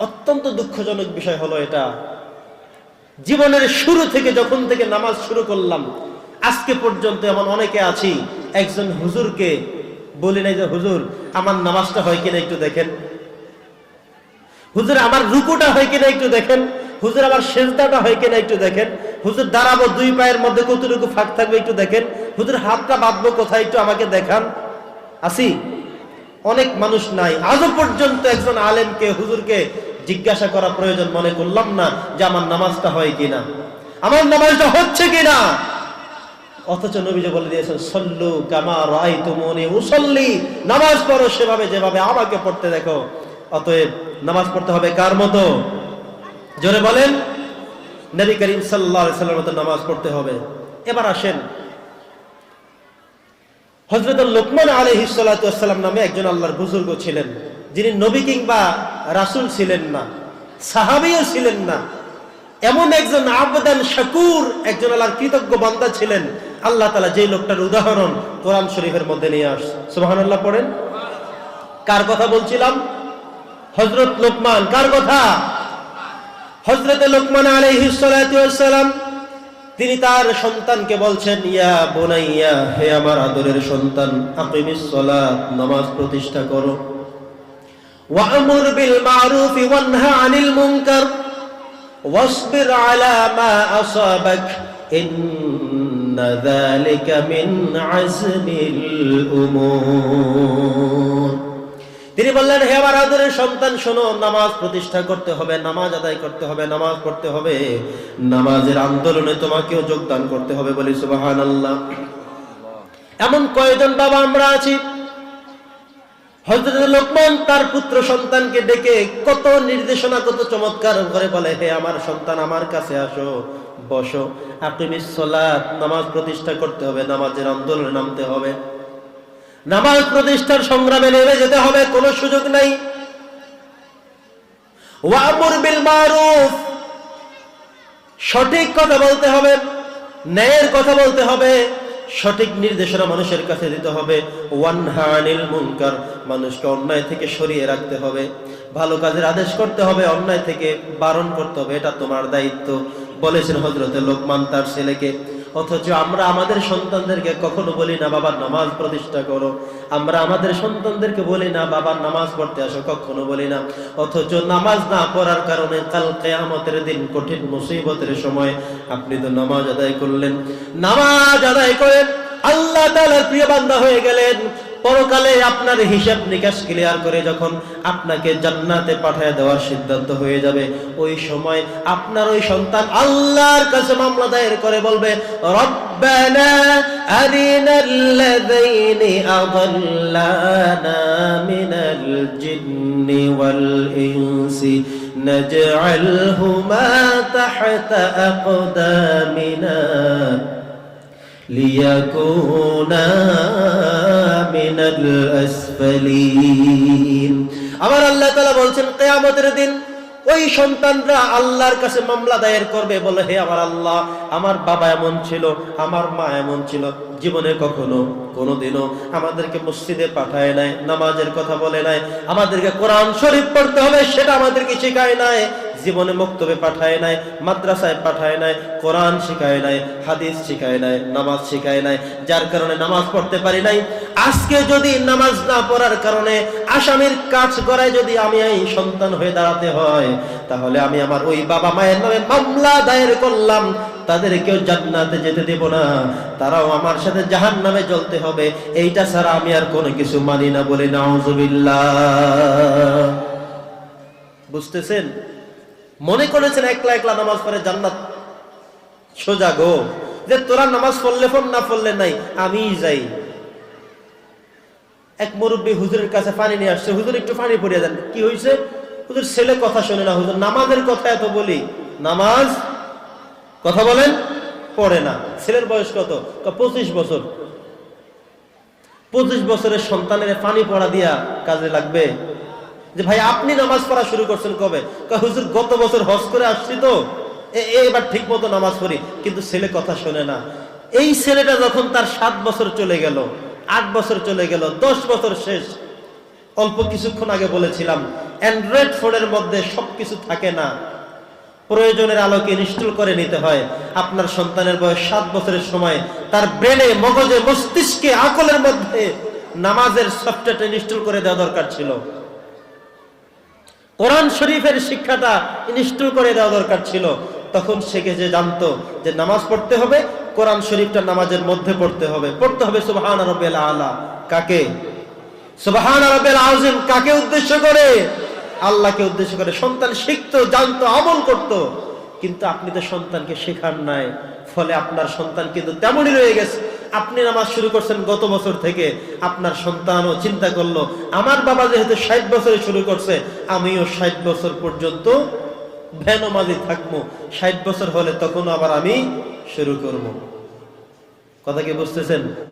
অত্যন্ত দুঃখজনক বিষয় হলো এটা। জীবনের শুরু থেকে যখন থেকে নামাজ শুরু করলাম, আজকে পর্যন্ত এমন অনেকে আছি, একজন হুজুরকে বলি নাই যে, হুজুর, আমার নামাজটা হয় কিনা একটু দেখেন। হুজুর, আমার রুকুটা হয় কিনা একটু দেখেন। হুজুর, আমার সেজদাটা হয় কিনা একটু দেখেন। হুজুর, দাঁড়াবো দুই পায়ের মধ্যে, কতটুকু ফাঁক থাকবে একটু দেখেন। হুজুর, হাতটা বাঁধবো কোথায় একটু আমাকে দেখান। আসি? অনেক মানুষ নাই। আজও পর্যন্ত একজন আলেমকে, হুজুরকে জিজ্ঞাসা করা প্রয়োজন মনে করলাম না যে আমার নামাজটা হয় কিনা। আমার নামাজটা হচ্ছে কিনা। অথচ নবীজি বলে দিয়েছেন, সল্লু কামা রাই তুমনি উসল্লি। নামাজ পড়ো সেভাবে যেভাবে আমাকে পড়তে দেখো। অতএব নামাজ পড়তে হবে কার মতো? জোরে বলেন। নবী করিম সাল্লামের মতো নামাজ পড়তে হবে। এবার আসেন। হজরত লোকমান আলহিসাল্লাম নামে একজন আল্লাহর বুজুর্গ ছিলেন। যিনি নবী কিংবা রাসুল ছিলেন না, সাহাবিও ছিলেন না, এমন একজন আবদান শাকুর, একজন আল্লাহর কৃতজ্ঞ বান্দা ছিলেন, আল্লাহ তালা যে লোকটার উদাহরণ কোরআন শরীফের মধ্যে নিয়ে আস সুবাহান আল্লাহ পড়েন। কার কথা বলছিলাম? হজরত লোকমান, কার কথা? হজরত লোকমান আলহিসাল্লাম তিনি তার সন্তানকে বলছেন, ইয়া বোনাইয়া, হে আমার আদরের সন্তান সালাত, নামাজ প্রতিষ্ঠা করো। ওয়ামুর বিল মারুফ ওয়ানহা আনিল মুনকার واصبر على ما أصابك إن ذلك من عزم الأمور তিনি বললেন হে আমার আদরের সন্তান শোনো নামাজ প্রতিষ্ঠা করতে হবে নামাজ আদায় করতে হবে নামাজ পড়তে হবে নামাজের আন্দোলনে তোমাকেও যোগদান করতে হবে বলি সুবাহান আল্লাহ এমন কয়জন বাবা আমরা আছি হজরত লোকমান তার পুত্র সন্তানকে ডেকে কত নির্দেশনা, কত চমৎকার করে বলে, হে আমার সন্তান, আমার কাছে আসো, বসো। সালাত, নামাজ প্রতিষ্ঠা করতে হবে, নামাজের আন্দোলনে নামতে হবে। নামাজ প্রতিষ্ঠার সংগ্রামে নেমে যেতে হবে, কোনো সুযোগ নাই। ওয়ামুর বিল মারুফ, সঠিক কথা বলতে হবে, ন্যায়ের কথা বলতে হবে। সঠিক নির্দেশনা মানুষের কাছে দিতে হবে। ওয়ানহানিল মুনকার, মানুষকে অন্যায় থেকে সরিয়ে রাখতে হবে। ভালো কাজের আদেশ করতে হবে, অন্যায় থেকে বারণ করতে হবে, এটা তোমার দায়িত্ব। বলেছেন হজরতে লোকমান তার ছেলেকে। অথচ আমরা আমাদের সন্তানদেরকে কখনো বলি না, বাবা, নামাজ প্রতিষ্ঠা করো। আমরা আমাদের সন্তানদেরকে বলি না বাবা নামাজ পড়তে আসো, কখনো বলি না। অথচ নামাজ না পড়ার কারণে কাল কেয়ামতের দিন কঠিন মুসিবতের সময় আপনি তো নামাজ আদায় করলেন। নামাজ আদায় করেন আল্লাহ তালার প্রিয় বান্ধা হয়ে গেলেন। পরকালে আপনার হিসাব নিকাশ ক্লিয়ার করে যখন আপনাকে জান্নাতে পাঠিয়ে দেওয়ার সিদ্ধান্ত হয়ে যাবে, ওই সময় আপনার ওই সন্তান আল্লাহর কাছে মামলা দায়ের করে বলবে, রব্বানা আরিনাল্লাযীনি আযাল্লানা মিনাল জিন্নি ওয়াল ইনসি নাজআলহুমা তাহতা আকদামিনা লিয়াকুনা মিনাল আসফালিন। আমার আল্লাহ তাআলা বলছেন, কিয়ামতের দিন ওই সন্তানরা আল্লাহর কাছে মামলা দায়ের করবে। বলে, হে আমার আল্লাহ, আমার বাবা এমন ছিল, আমার মা এমন ছিল। জীবনে কখনো, কোনোদিনও আমাদেরকে মসজিদে পাঠায় নাই, নামাজের কথা বলে নাই। আমাদেরকে কোরআন শরীফ পড়তে হবে, সেটা আমাদেরকে শেখায় নাই। জীবনে মক্তবে পাঠায় নাই, মাদ্রাসায় পাঠায় নাই, কোরআন শিখায় নাই, হাদিস শিখায় নাই, নামাজ শিখায় নাই, যার কারণে নামাজ পড়তে পারি নাই। আজকে যদি নামাজ না পড়ার কারণে আসামির কাজ করায় যদি আমি এই সন্তান হয়ে দাঁড়াতে হয়, তাহলে আমি আমার ওই বাবা মায়ের নামে মামলা দায়ের করলাম। তাদেরকেও জান্নাতে যেতে দেব না। তারাও আমার সাথে জাহান নামে জ্বলতে হবে। এইটা ছাড়া আমি আর কোনো কিছু মানি না বলে নাউজুবিল্লাহ। বুঝতেছেন? মনে করেছেন একলা একলা নামাজ পড়ে জান্নাত? সোজা গো। যে তোরা নামাজ পড়লে ফোন না পড়লে নাই আমি যাই। এক মুরব্বী হুজুরের কাছে পানি নিয়ে আসছে। হুজুর, একটু পানি পড়িয়ে দেন। কি হয়েছে হুজুর, ছেলে কথা শোনে না। হুজুর, নামাজের কথা এত বলি। নামাজ, কথা বলেন, পড়ে না। ছেলের বয়স কত? পঁচিশ বছর। পঁচিশ বছরের সন্তানের পানি পড়া দিয়া কাজে লাগবে? যে ভাই, আপনি নামাজ পড়া শুরু করছেন কবে? হুজুর, গত বছর হজ করে আসছি তো। এবার ঠিক মতো নামাজ পড়ি। কিন্তু ছেলে কথা শোনে না। এই ছেলেটা যখন তার সাত বছর চলে গেল, আট বছর চলে গেল, দশ বছর শেষ, অল্প কিছুক্ষণ আগে বলেছিলাম, অ্যান্ড্রয়েড ফোনের মধ্যে সবকিছু থাকে না। প্রয়োজনের আলোকে ইনস্টল করে নিতে হয়। আপনার সন্তানের বয়স সাত বছরের সময়। তার ব্রেনে, মগজে, মস্তিষ্কে, আকলের মধ্যে নামাজের সফটওয়্যারটা ইনস্টল করে দেওয়া দরকার ছিল। কোরআন শরীফের শিক্ষাটা ইনস্টল করে দেওয়া দরকার ছিল। তখন সে যে জানতো যে নামাজ পড়তে হবে, কোরআন শরীফটা নামাজের মধ্যে পড়তে হবে। পড়তে হবে সুবহান রব্বিল আলা। কাকে? সুবহান রব্বিল আযিম কাকে উদ্দেশ্য করে? আল্লাহকে উদ্দেশ্য করে। সন্তান শিখতো, জানতো, আমল করত। কিন্তু আপনি তো সন্তানকে শেখান নাই। ফলে আপনার সন্তান কিন্তু তেমনই রয়ে গেছে। আপনি নামাজ শুরু করছেন গত বছর থেকে। আপনার সন্তানও চিন্তা করল, আমার বাবা যেহেতু ষাট বছরে শুরু করছে, আমিও ষাট বছর পর্যন্ত ভ্যানমাজি থাকব। ষাট বছর হলে তখন আবার আমি শুরু করব। কথা কি বুঝতেছেন?